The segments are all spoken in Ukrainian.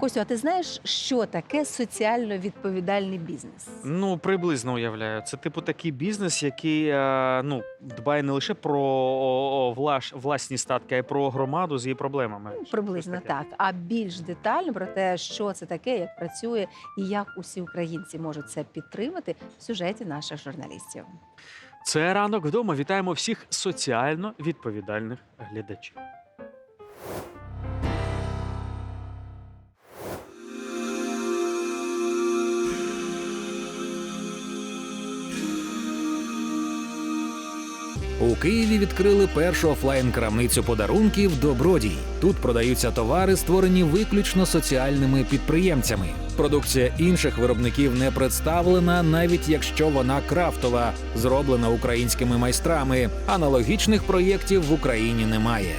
Костю, а ти знаєш, що таке соціально відповідальний бізнес? Ну, приблизно уявляю. Це типу такий бізнес, який е, ну, дбає не лише про власні статки, а й про громаду з її проблемами. Ну, Приблизно так. А більш детально про те, що це таке, як працює і як усі українці можуть це підтримати в сюжеті наших журналістів. Це ранок вдома. Вітаємо всіх соціально відповідальних глядачів. У Києві відкрили першу офлайн-крамницю подарунків Добродій. Тут продаються товари, створені виключно соціальними підприємцями. Продукція інших виробників не представлена, навіть якщо вона крафтова, зроблена українськими майстрами. Аналогічних проєктів в Україні немає.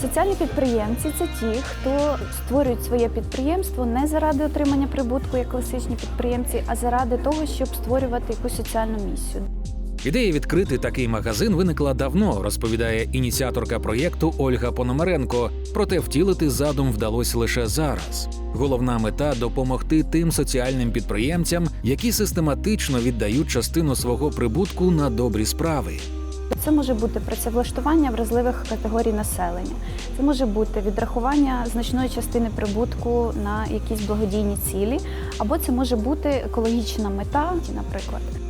Соціальні підприємці це ті, хто створюють своє підприємство не заради отримання прибутку, як класичні підприємці, а заради того, щоб створювати якусь соціальну місію. Ідея відкрити такий магазин виникла давно, розповідає ініціаторка проєкту Ольга Пономаренко. Проте втілити задум вдалося лише зараз. Головна мета допомогти тим соціальним підприємцям, які систематично віддають частину свого прибутку на добрі справи. Це може бути працевлаштування вразливих категорій населення. Це може бути відрахування значної частини прибутку на якісь благодійні цілі, або це може бути екологічна мета, наприклад.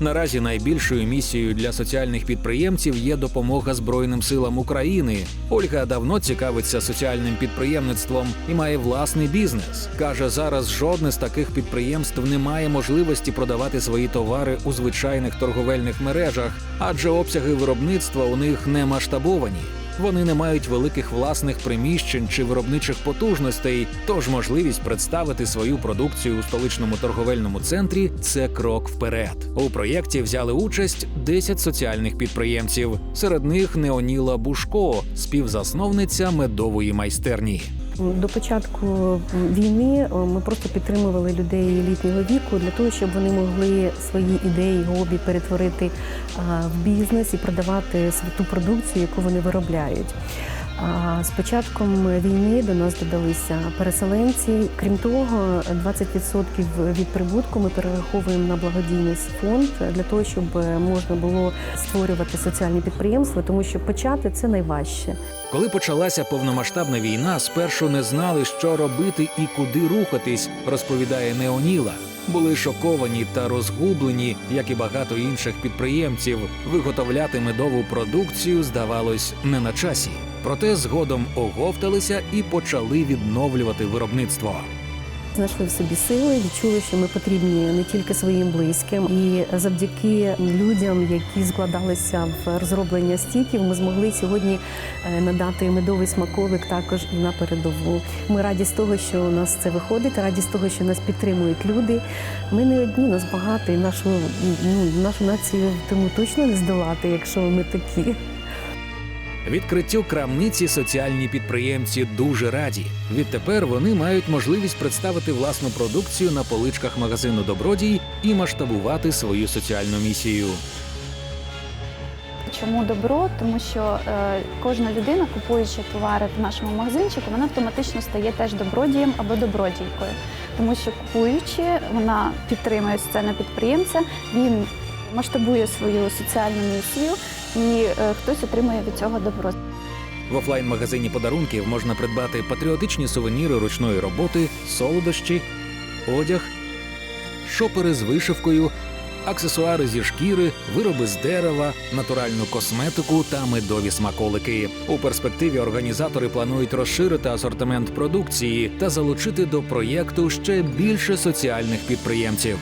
Наразі найбільшою місією для соціальних підприємців є допомога Збройним силам України. Ольга давно цікавиться соціальним підприємництвом і має власний бізнес. каже, зараз жодне з таких підприємств не має можливості продавати свої товари у звичайних торговельних мережах, адже обсяги виробництва у них не масштабовані. Вони не мають великих власних приміщень чи виробничих потужностей, тож можливість представити свою продукцію у столичному торговельному центрі це крок вперед. У проєкті взяли участь 10 соціальних підприємців. Серед них Неоніла Бушко, співзасновниця медової майстерні. До початку війни е, ми просто підтримували людей літнього віку для того, щоб вони могли свої ідеї, гобі перетворити е, в бізнес і продавати ту продукцію, яку вони виробляють. З початком війни до нас додалися переселенці. Крім того, 20% від прибутку ми перераховуємо на благодійний фонд для того, щоб можна було створювати соціальні підприємства, тому що почати це найважче. Коли почалася повномасштабна війна, спершу не знали, що робити і куди рухатись, розповідає Неоніла. Були шоковані та розгублені, як і багато інших підприємців. Виготовляти медову продукцію здавалось не на часі. Проте згодом оговталися і почали відновлювати виробництво. Знайшли в собі сили, відчули, що ми потрібні не тільки своїм близьким, і завдяки людям, які складалися в розроблення стіків, ми змогли сьогодні е, надати медовий смаколик також і на передову. Ми раді з того, що у нас це виходить, раді з того, що нас підтримують люди. Ми не одні, нас багато, і нашу ну, нашу націю тому точно не здолати, якщо ми такі. Відкриттю крамниці соціальні підприємці дуже раді. Відтепер вони мають можливість представити власну продукцію на поличках магазину Добродій і масштабувати свою соціальну місію. Чому добро? Тому що е, кожна людина, купуючи товари в нашому магазинчику, вона автоматично стає теж добродієм або добродійкою. Тому що купуючи, вона підтримує соціального підприємця, він масштабує свою соціальну місію і е, хтось отримує від цього добро. В офлайн-магазині подарунків можна придбати патріотичні сувеніри ручної роботи, солодощі, одяг, шопери з вишивкою, аксесуари зі шкіри, вироби з дерева, натуральну косметику та медові смаколики. У перспективі організатори планують розширити асортимент продукції та залучити до проєкту ще більше соціальних підприємців.